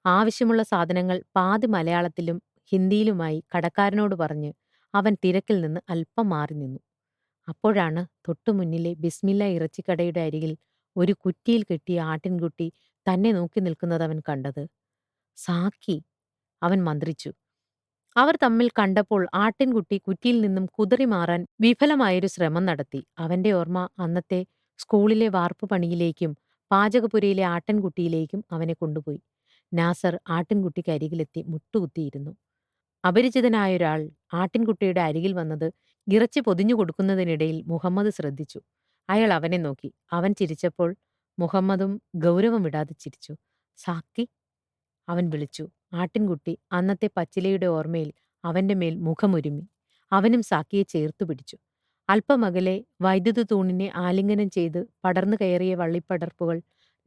ആവശ്യമുള്ള സാധനങ്ങൾ പാതി മലയാളത്തിലും ഹിന്ദിയിലുമായി കടക്കാരനോട് പറഞ്ഞ് അവൻ തിരക്കിൽ നിന്ന് അല്പം മാറി നിന്നു. അപ്പോഴാണ് തൊട്ടുമുന്നിലെ ബിസ്മില്ല ഇറച്ചിക്കടയുടെ അരികിൽ ഒരു കുറ്റിയിൽ കെട്ടിയ ആട്ടിൻകുട്ടി തന്നെ നോക്കി നിൽക്കുന്നത് അവൻ കണ്ടത്. സാക്കി അവൻ മന്ത്രിച്ചു അവർ തമ്മിൽ കണ്ടപ്പോൾ ആട്ടിൻകുട്ടി കുറ്റിയിൽ നിന്നും കുതറി മാറാൻ വിഫലമായൊരു ശ്രമം നടത്തി. അവന്റെ ഓർമ്മ അന്നത്തെ സ്കൂളിലെ വാർപ്പ് പണിയിലേക്കും പാചകപുരയിലെ ആട്ടിൻകുട്ടിയിലേക്കും അവനെ കൊണ്ടുപോയി. നാസർ ആട്ടിൻകുട്ടിക്ക് അരികിലെത്തി മുട്ടുകുത്തിയിരുന്നു. അപരിചിതനായൊരാൾ ആട്ടിൻകുട്ടിയുടെ അരികിൽ വന്നത് ഇറച്ചി പൊതിഞ്ഞു കൊടുക്കുന്നതിനിടയിൽ മുഹമ്മദ് ശ്രദ്ധിച്ചു. അയാൾ അവനെ നോക്കി. അവൻ ചിരിച്ചപ്പോൾ മുഹമ്മദും ഗൗരവം വിടാതെ ചിരിച്ചു. സാക്കി അവൻ വിളിച്ചു. ആട്ടിൻകുട്ടി അന്നത്തെ പച്ചിലയുടെ ഓർമ്മയിൽ അവന്റെ മേൽ മുഖമൊരുമി. അവനും സാക്കിയെ ചേർത്തു പിടിച്ചു. അല്പമകലെ വൈദ്യുത തൂണിനെ ആലിംഗനം ചെയ്ത് പടർന്നു കയറിയ വള്ളിപ്പടർപ്പുകൾ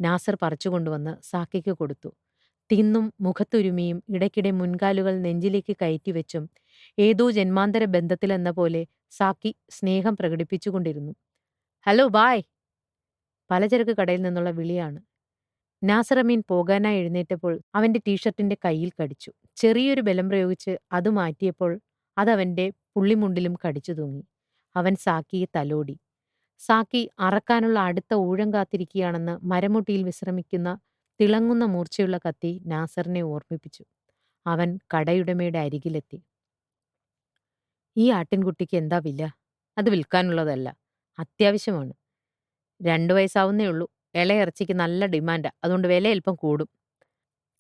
നാസർ പറിച്ചുകൊണ്ടുവന്ന് സാക്കിക്ക് കൊടുത്തു. തിന്നും മുഖത്തുരുമിയും ഇടയ്ക്കിടെ മുൻകാലുകൾ നെഞ്ചിലേക്ക് കയറ്റിവെച്ചും ഏതോ ജന്മാന്തര ബന്ധത്തിലെന്ന പോലെ സാക്കി സ്നേഹം പ്രകടിപ്പിച്ചുകൊണ്ടിരുന്നു. Hello bye! പലചരക്ക് കടയിൽ നിന്നുള്ള വിളിയാണ്. നാസറമീൻ പോകാനായി എഴുന്നേറ്റപ്പോൾ അവന്റെ ടീഷർട്ടിന്റെ കയ്യിൽ കടിച്ചു. ചെറിയൊരു ബലം പ്രയോഗിച്ച് അത് മാറ്റിയപ്പോൾ അതവന്റെ പുള്ളിമുണ്ടിലും കടിച്ചു തൂങ്ങി. അവൻ സാക്കിയെ തലോടി. സാക്കി അറക്കാനുള്ള അടുത്ത ഊഴം കാത്തിരിക്കുകയാണെന്ന് മരമുട്ടിയിൽ വിശ്രമിക്കുന്ന തിളങ്ങുന്ന മൂർച്ചയുള്ള കത്തി നാസറിനെ ഓർമ്മിപ്പിച്ചു. അവൻ കടയുടമയുടെ അരികിലെത്തി. ഈ ആട്ടിൻകുട്ടിക്ക് എന്താ വില? അത് വിൽക്കാനുള്ളതല്ല. അത്യാവശ്യമാണ്. രണ്ടു വയസ്സാവുന്നേ ഉള്ളൂ. ഇളയിറച്ചിക്ക് നല്ല ഡിമാൻഡാ. അതുകൊണ്ട് വില അല്പം കൂടും.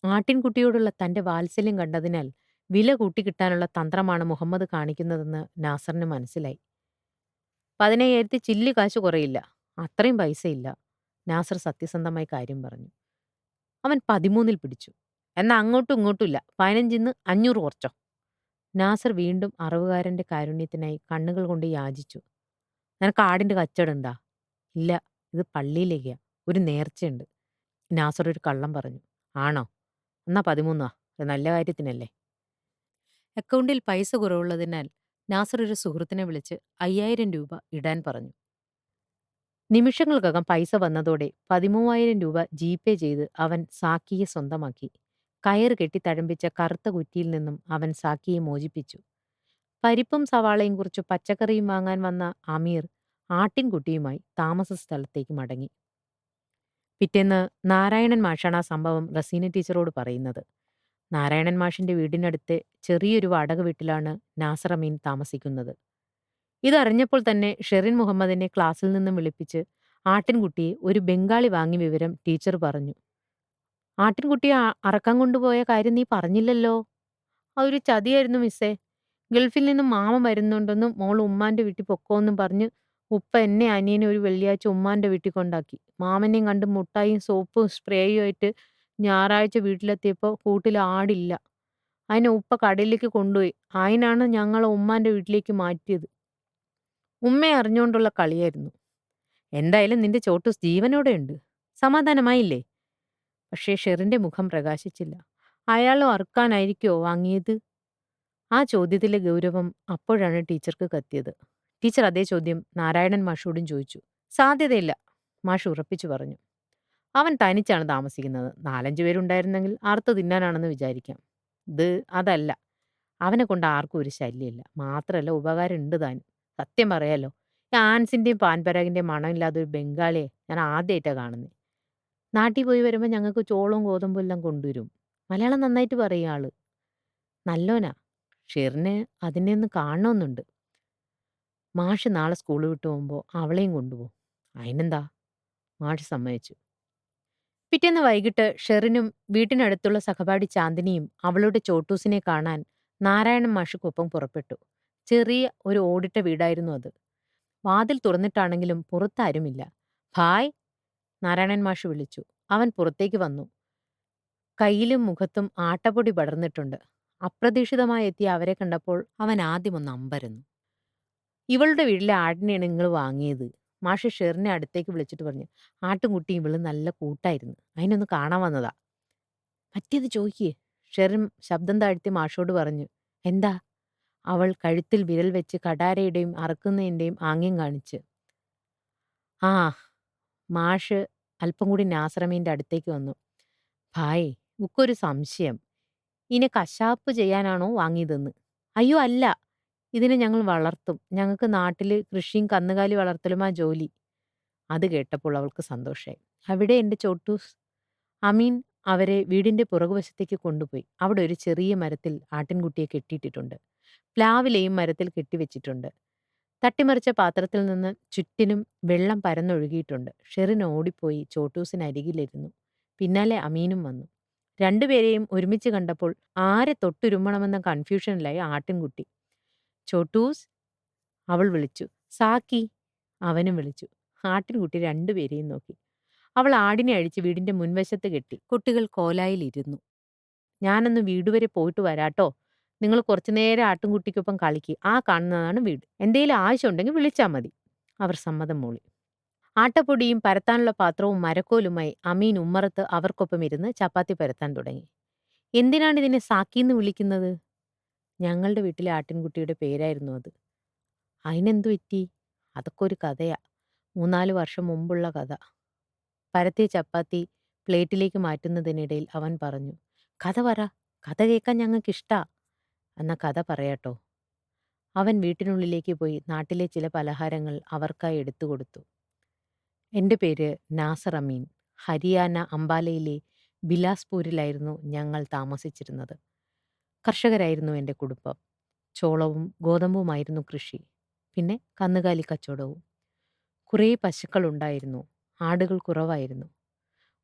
ആട്ടിൻകുട്ടിയോടുള്ള തന്റെ വാത്സല്യം കണ്ടതിനാൽ വില കൂട്ടിക്കിട്ടാനുള്ള തന്ത്രമാണ് മുഹമ്മദ് കാണിക്കുന്നതെന്ന് നാസറിന് മനസ്സിലായി. പതിനയ്യായിരത്തി ചില്ലി കാശ് കുറയില്ല. അത്രയും പൈസയില്ല. നാസർ സത്യസന്ധമായി കാര്യം പറഞ്ഞു. അവൻ പതിമൂന്നിൽ പിടിച്ചു. എന്നാൽ അങ്ങോട്ടും ഇങ്ങോട്ടും ഇല്ല. പതിനഞ്ചിന്ന് അഞ്ഞൂറ് കുറച്ചോ? നാസർ വീണ്ടും അറവുകാരന്റെ കാരുണ്യത്തിനായി കണ്ണുകൾ കൊണ്ട് യാചിച്ചു. നിനക്ക് ആടിന്റെ കച്ചടുണ്ടാ ഇല്ല. ഇത് പള്ളിയിലേക്കാ. ഒരു നേർച്ചയുണ്ട്. നാസർ ഒരു കള്ളം പറഞ്ഞു. ആണോ? എന്നാ പതിമൂന്നാ. അത് നല്ല കാര്യത്തിനല്ലേ? അക്കൗണ്ടിൽ പൈസ കുറവുള്ളതിനാൽ നാസർ ഒരു സുഹൃത്തിനെ വിളിച്ച് അയ്യായിരം രൂപ ഇടാൻ പറഞ്ഞു. നിമിഷങ്ങൾക്കകം പൈസ വന്നതോടെ പതിമൂവായിരം രൂപ ജിപേ ചെയ്ത് അവൻ സാക്കിയെ സ്വന്തമാക്കി. കയറ് കെട്ടി തഴമ്പിച്ച കറുത്ത കുറ്റിയിൽ നിന്നും അവൻ സാക്കിയെ മോചിപ്പിച്ചു. പരിപ്പും സവാളയും കുറിച്ച് പച്ചക്കറിയും വാങ്ങാൻ വന്ന അമീർ ആട്ടിൻകുട്ടിയുമായി താമസ സ്ഥലത്തേക്ക് മടങ്ങി. പിറ്റേന്ന് നാരായണൻ മാഷാണ് ആ സംഭവം റസീന ടീച്ചറോട് പറയുന്നത്. നാരായണൻ മാഷിന്റെ വീടിനടുത്തെ ചെറിയൊരു വാടക വീട്ടിലാണ് നാസറമീൻ താമസിക്കുന്നത്. ഇതറിഞ്ഞപ്പോൾ തന്നെ ഷെറിൻ മുഹമ്മദിനെ ക്ലാസ്സിൽ നിന്നും വിളിപ്പിച്ച് ആട്ടിൻകുട്ടിയെ ഒരു ബംഗാളി വാങ്ങി വിവരം ടീച്ചർ പറഞ്ഞു. ആട്ടിൻകുട്ടിയെ അറക്കം കൊണ്ടുപോയ കാര്യം നീ പറഞ്ഞില്ലല്ലോ? അതൊരു ചതിയായിരുന്നു മിസ്സേ. ഗൾഫിൽ നിന്നും മാമ വരുന്നുണ്ടെന്നും മോൾ ഉമ്മാന്റെ വീട്ടിൽ പൊക്കോന്നും പറഞ്ഞ് ഉപ്പ എന്നെ അനിയനെ ഒരു വെള്ളിയാഴ്ച ഉമ്മാന്റെ വീട്ടിൽ കൊണ്ടാക്കി. മാമനെയും കണ്ട് മുട്ടായും സോപ്പും സ്പ്രേയും ആയിട്ട് ഞായറാഴ്ച വീട്ടിലെത്തിയപ്പോൾ കൂട്ടിൽ ആടില്ല. അതിനെ ഉപ്പ കടയിലേക്ക് കൊണ്ടുപോയി. അതിനാണ് ഞങ്ങളെ ഉമ്മാന്റെ വീട്ടിലേക്ക് മാറ്റിയത്. ഉമ്മയെ അറിഞ്ഞുകൊണ്ടുള്ള കളിയായിരുന്നു. എന്തായാലും നിന്റെ ചോട്ടൂസ് ജീവനോടെ ഉണ്ട്. സമാധാനമായില്ലേ? പക്ഷേ ഷെറിന്റെ മുഖം പ്രകാശിച്ചില്ല. അയാളും അറുക്കാനായിരിക്കോ വാങ്ങിയത്? ആ ചോദ്യത്തിലെ ഗൗരവം അപ്പോഴാണ് ടീച്ചർക്ക് കത്തിയത്. ടീച്ചർ അതേ ചോദ്യം നാരായണൻ മാഷോടും ചോദിച്ചു. സാധ്യതയില്ല മാഷ് ഉറപ്പിച്ചു പറഞ്ഞു. അവൻ തനിച്ചാണ് താമസിക്കുന്നത്. നാലഞ്ചു പേരുണ്ടായിരുന്നെങ്കിൽ അറുത്ത് തിന്നാനാണെന്ന് വിചാരിക്കാം. ഇത് അതല്ല. അവനെ കൊണ്ട് ആർക്കും ഒരു ശല്യമില്ല. മാത്രമല്ല ഉപകാരം ഉണ്ട് താനും സത്യം പറയാലോ ഈ ആൻസിന്റെയും പാൻപരാഗിന്റെയും മണമില്ലാതെ ഒരു ബംഗാളിയെ ഞാൻ ആദ്യമായിട്ടാണ് കാണുന്നത് നാട്ടിൽ പോയി വരുമ്പോൾ ഞങ്ങൾക്ക് ചോളവും ഗോതമ്പും എല്ലാം കൊണ്ടുവരും. മലയാളം നന്നായിട്ട് പറയും ആൾ. നല്ലോനാ. ഷെറിന് അതിനെ ഒന്ന് കാണണമെന്നുണ്ട് മാഷ് നാളെ സ്കൂൾ വിട്ട് പോകുമ്പോൾ അവളെയും കൊണ്ടുപോകും. അതിനെന്താ മാഷ് സമ്മതിച്ചു. പിറ്റേന്ന് വൈകിട്ട് ഷെറിനും വീട്ടിനടുത്തുള്ള സഹപാഠി ചാന്ദിനിയും അവളുടെ ചോട്ടൂസിനെ കാണാൻ നാരായണൻ മാഷിക്കൊപ്പം പുറപ്പെട്ടു. ചെറിയ ഒരു ഓടിട്ട വീടായിരുന്നു അത്. വാതിൽ തുറന്നിട്ടാണെങ്കിലും പുറത്താരുമില്ല ഭായ്! നാരായണൻ മാഷ് വിളിച്ചു. അവൻ പുറത്തേക്ക് വന്നു. കയ്യിലും മുഖത്തും ആട്ടപ്പൊടി പടർന്നിട്ടുണ്ട്. അപ്രതീക്ഷിതമായി എത്തിയ അവരെ കണ്ടപ്പോൾ അവൻ ആദ്യമൊന്ന് അമ്പരന്നു. ഇവളുടെ വീട്ടിലെ ആടിനെയാണ് നിങ്ങൾ വാങ്ങിയത്. മാഷ് ഷെറിനെ അടുത്തേക്ക് വിളിച്ചിട്ട് പറഞ്ഞു ആട്ടുംകുട്ടിയും ഇവൾ നല്ല കൂട്ടായിരുന്നു. അതിനൊന്ന് കാണാൻ വന്നതാ. മറ്റേത് ചോദിക്കേ ഷെറിൻ ശബ്ദം താഴ്ത്തി മാഷോട് പറഞ്ഞു എന്താ? അവൾ കഴുത്തിൽ വിരൽ വെച്ച് കടാരയുടെയും അറക്കുന്നതിന്റെയും ആംഗ്യം കാണിച്ച്. ആ മാഷ് അല്പം കൂടി നാസറമീന്റെ അടുത്തേക്ക് വന്നു. ഭായ് ഉക്കൊരു സംശയം. ഇനെ കശാപ്പ് ചെയ്യാനാണോ വാങ്ങിയതെന്ന്? അയ്യോ അല്ല. ഇതിനെ ഞങ്ങൾ വളർത്തും ഞങ്ങൾക്ക് നാട്ടിൽ കൃഷിയും കന്നുകാലി വളർത്തലും വളർത്തലുമാ ജോലി അത് കേട്ടപ്പോൾ അവൾക്ക് സന്തോഷമായി അവിടെ എന്റെ ചോട്ടൂസ് അമീൻ അവരെ വീടിന്റെ പുറകുവശത്തേക്ക് കൊണ്ടുപോയി. അവിടെ ഒരു ചെറിയ മരത്തിൽ ആട്ടിൻകുട്ടിയെ കെട്ടിയിട്ടിട്ടുണ്ട്. പ്ലാവിലയും മരത്തിൽ കെട്ടിവെച്ചിട്ടുണ്ട്. തട്ടിമറിച്ച പാത്രത്തിൽ നിന്ന് ചുറ്റിനും വെള്ളം പരന്നൊഴുകിയിട്ടുണ്ട്. ഷെറിൻ ഓടിപ്പോയി ചോട്ടൂസിനരികിലിരുന്നു. പിന്നാലെ അമീനും വന്നു. രണ്ടുപേരെയും ഒരുമിച്ച് കണ്ടപ്പോൾ ആരെ തൊട്ടുരുമ്മണമെന്ന കൺഫ്യൂഷനിലായി ആട്ടിൻകുട്ടി. ചോട്ടൂസ് അവൾ വിളിച്ചു. സാക്കി അവനും വിളിച്ചു. ആട്ടിൻകുട്ടി രണ്ടുപേരെയും നോക്കി. അവൾ ആടിനെ അഴിച്ച് വീടിന്റെ മുൻവശത്ത് കെട്ടി. കുട്ടികൾ കോലായിലിരുന്നു. ഞാനൊന്ന് വീട് വരെ പോയിട്ട് വരാട്ടോ. നിങ്ങൾ കുറച്ചു നേരം ആട്ടിൻകുട്ടിക്കൊപ്പം കളിക്ക്. ആ കാണുന്നതാണ് വീട്. എന്തേലും ആവശ്യമുണ്ടെങ്കിൽ വിളിച്ചാൽ മതി. അവർ സമ്മതം മൂളി. ആട്ടപ്പൊടിയും പരത്താനുള്ള പാത്രവും മരക്കോലുമായി അമീൻ ഉമ്മറത്ത് അവർക്കൊപ്പം ഇരുന്ന് ചപ്പാത്തി പരത്താൻ തുടങ്ങി. എന്തിനാണ് ഇതിനെ സാക്കിന്ന് വിളിക്കുന്നത്? ഞങ്ങളുടെ വീട്ടിലെ ആട്ടിൻകുട്ടിയുടെ പേരായിരുന്നു അത്. അതിനെന്തു പറ്റി? അതൊക്കെ ഒരു കഥയാ. മൂന്നാൽ വർഷം മുമ്പുള്ള കഥ. പരത്തിയ ചപ്പാത്തി പ്ലേറ്റിലേക്ക് മാറ്റുന്നതിനിടയിൽ അവൻ പറഞ്ഞു. കഥ പറ. കഥ കേൾക്കാൻ ഞങ്ങൾക്കിഷ്ടാ. എന്ന കഥ പറയാട്ടോ. അവൻ വീട്ടിനുള്ളിലേക്ക് പോയി നാട്ടിലെ ചില പലഹാരങ്ങൾ അവർക്കായി എടുത്തു കൊടുത്തു എന്റെ പേര് നാസർ അമീൻ. ഹരിയാന അംബാലയിലെ ബിലാസ്പൂരിലായിരുന്നു ഞങ്ങൾ താമസിച്ചിരുന്നത്. കർഷകരായിരുന്നു എന്റെ കുടുംബം. ചോളവും ഗോതമ്പുമായിരുന്നു കൃഷി. പിന്നെ കന്നുകാലി കച്ചവടവും. കുറേ പശുക്കളുണ്ടായിരുന്നു. ആടുകൾ കുറവായിരുന്നു.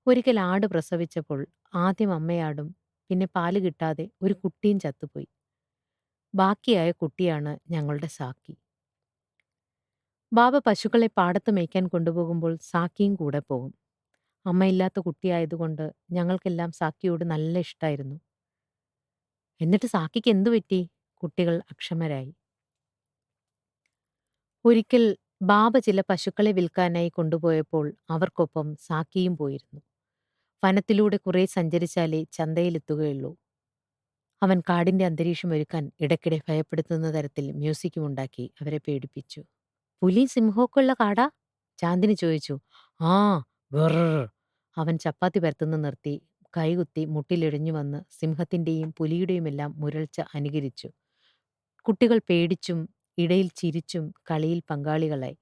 ഒരിക്കൽ ആട് പ്രസവിച്ചപ്പോൾ ആദ്യം അമ്മയാടും പിന്നെ പാൽ കിട്ടാതെ ഒരു കുട്ടിയും ചത്തുപോയി. ബാക്കിയായ കുട്ടിയാണ് ഞങ്ങളുടെ സാക്കി. ബാബ പശുക്കളെ പാടത്ത് മേയ്ക്കാൻ കൊണ്ടുപോകുമ്പോൾ സാക്കിയും കൂടെ പോകും. അമ്മയില്ലാത്ത കുട്ടിയായതുകൊണ്ട് ഞങ്ങൾക്കെല്ലാം സാക്കിയോട് നല്ല ഇഷ്ടായിരുന്നു. എന്നിട്ട് സാക്കിക്ക് എന്തു പറ്റി? കുട്ടികൾ അക്ഷമരായി. ഒരിക്കൽ ബാബ ചില പശുക്കളെ വിൽക്കാനായി കൊണ്ടുപോയപ്പോൾ അവർക്കൊപ്പം സാക്കിയും പോയിരുന്നു. വനത്തിലൂടെ കുറേ സഞ്ചരിച്ചാലേ ചന്തയിലെത്തുകയുള്ളൂ. അവൻ കാടിന്റെ അന്തരീക്ഷം ഒരുക്കാൻ ഇടയ്ക്കിടെ ഭയപ്പെടുത്തുന്ന തരത്തിൽ മ്യൂസിക്കും ഉണ്ടാക്കി അവരെ പേടിപ്പിച്ചു. പുലി സിംഹമൊക്കെയുള്ള കാടാ? ചാന്ദിനി ചോദിച്ചു. ആ ഗർർ. അവൻ ചപ്പാത്തി പരത്തുന്ന നിർത്തി കൈകുത്തി മുട്ടിലിഴഞ്ഞു വന്ന് സിംഹത്തിന്റെയും പുലിയുടെയുമെല്ലാം മുരൾച്ച അനുകരിച്ചു. കുട്ടികൾ പേടിച്ചും ഇടയിൽ ചിരിച്ചും കളിയിൽ പങ്കാളികളായി.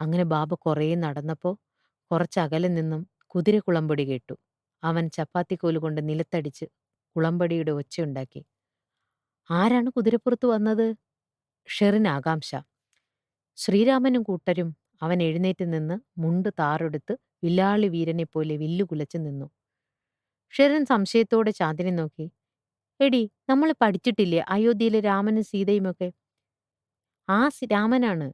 അങ്ങനെ ബാബ കുറേ നടന്നപ്പോൾ കുറച്ചകലെ നിന്നും കുതിര കുളമ്പടി കേട്ടു. അവൻ ചപ്പാത്തിക്കോലുകൊണ്ട് നിലത്തടിച്ച് കുളമ്പടിയുടെ ഒച്ചയുണ്ടാക്കി. ആരാണ് കുതിരപ്പുറത്ത് വന്നത്? ഷെറിൻ ആകാംക്ഷ. ശ്രീരാമനും കൂട്ടരും അവൻ എഴുന്നേറ്റ് നിന്ന് മുണ്ട് താറെടുത്ത് വില്ലാളി വീരനെപ്പോലെ വില്ലുകുലച്ച് നിന്നു. ഷെറിൻ സംശയത്തോടെ ചാന്ദിനെ നോക്കി. എടി നമ്മൾ പഠിച്ചിട്ടില്ലേ അയോധ്യയിലെ രാമനും സീതയുമൊക്കെ? ആ രാമനാണ്.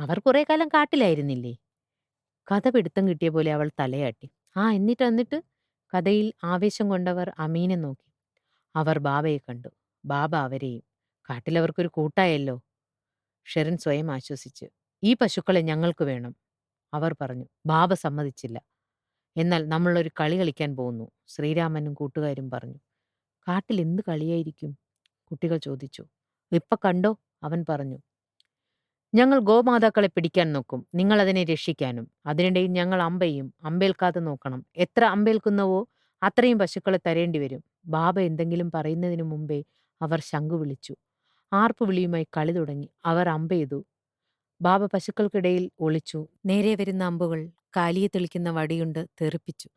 അവർ കുറേ കാലം കാട്ടിലായിരുന്നില്ലേ? കഥ പിടുത്തം കിട്ടിയ പോലെ അവൾ തലയാട്ടി. ആ എന്നിട്ട് എന്നിട്ട്? കഥയിൽ ആവേശം കൊണ്ടവർ അമീനെ നോക്കി. അവർ ബാബയെ കണ്ടു. ബാബ അവരെയും. കാട്ടിലവർക്കൊരു കൂട്ടായല്ലോ. ഷെറിൻ സ്വയം ആശ്വസിച്ച് ഈ പശുക്കളെ ഞങ്ങൾക്ക് വേണം. അവർ പറഞ്ഞു. ബാബ സമ്മതിച്ചില്ല. എന്നാൽ നമ്മളൊരു കളി കളിക്കാൻ പോകുന്നു. ശ്രീരാമനും കൂട്ടുകാരും പറഞ്ഞു. കാട്ടിൽ എന്ത് കളിയായിരിക്കും? കുട്ടികൾ ചോദിച്ചു. ഇപ്പ കണ്ടോ? അവൻ പറഞ്ഞു. ഞങ്ങൾ ഗോമാതാക്കളെ പിടിക്കാൻ നോക്കും. നിങ്ങൾ അതിനെ രക്ഷിക്കാനും. അതിനിടയിൽ ഞങ്ങൾ അമ്പയും അമ്പേൽക്കാതെ നോക്കണം. എത്ര അമ്പേൽക്കുന്നവോ അത്രയും പശുക്കളെ തരേണ്ടി വരും ബാബ എന്തെങ്കിലും പറയുന്നതിനു മുമ്പേ അവർ ശംഖു വിളിച്ചു. ആർപ്പ് വിളിയുമായി കളി തുടങ്ങി. അവർ അമ്പെയ്തു. ബാബ പശുക്കൾക്കിടയിൽ ഒളിച്ചു. നേരെ വരുന്ന അമ്പുകൾ കാലിയെ തെളിക്കുന്ന വടിയുണ്ട് തെറിപ്പിച്ചു.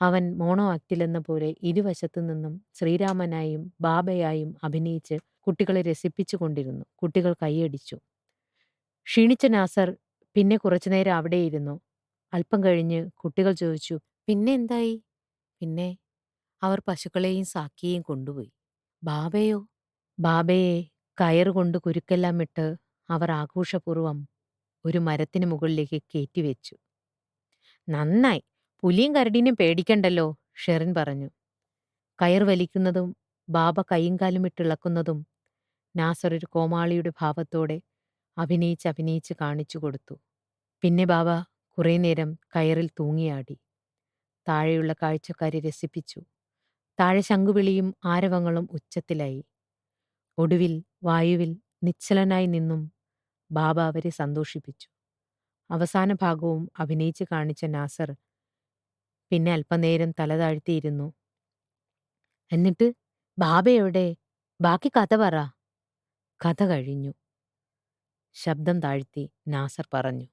അവൻ മോണോ ആക്റ്റിലെന്ന പോലെ ഇരുവശത്തു നിന്നും ശ്രീരാമനായും ബാബയായും അഭിനയിച്ച് കുട്ടികളെ രസിപ്പിച്ചുകൊണ്ടിരുന്നു. കുട്ടികൾ കൈയടിച്ചു. ക്ഷീണിച്ച നാസർ പിന്നെ കുറച്ചുനേരം അവിടെയിരുന്നു. അല്പം കഴിഞ്ഞ് കുട്ടികൾ ചോദിച്ചു. പിന്നെ എന്തായി? പിന്നെ അവർ പശുക്കളെയും സാക്കിയെയും കൊണ്ടുപോയി. ബാബയോ? ബാബയെ കയറുകൊണ്ട് കുരുക്കെല്ലാം ഇട്ട് അവർ ആഘോഷപൂർവം ഒരു മരത്തിന് മുകളിലേക്ക് കയറ്റിവെച്ചു നന്നായി. പുലിയും കരടിനെയും പേടിക്കണ്ടല്ലോ ഷെറിൻ പറഞ്ഞു. കയർ വലിക്കുന്നതും ബാബ കൈയും കാലും ഇട്ടിളക്കുന്നതും നാസർ ഒരു കോമാളിയുടെ ഭാവത്തോടെ അഭിനയിച്ച് അഭിനയിച്ച് കാണിച്ചു കൊടുത്തു. പിന്നെ ബാബ കുറേ നേരം കയറിൽ തൂങ്ങിയാടി. താഴെയുള്ള കാഴ്ചക്കാരെ രസിപ്പിച്ചു. താഴെ ശംഖുവിളിയും ആരവങ്ങളും ഉച്ചത്തിലായി. ഒടുവിൽ വായുവിൽ നിശ്ചലനായി നിന്നും ബാബ അവരെ സന്തോഷിപ്പിച്ചു. അവസാന ഭാഗവും അഭിനയിച്ച് കാണിച്ച നാസർ പിന്നെ അല്പനേരം തല താഴ്ത്തിയിരുന്നു. എന്നിട്ട് ബാബ എവിടെ? ബാക്കി കഥ പറ. കഥ കഴിഞ്ഞു. ശബ്ദം താഴ്ത്തി നാസർ പറഞ്ഞു.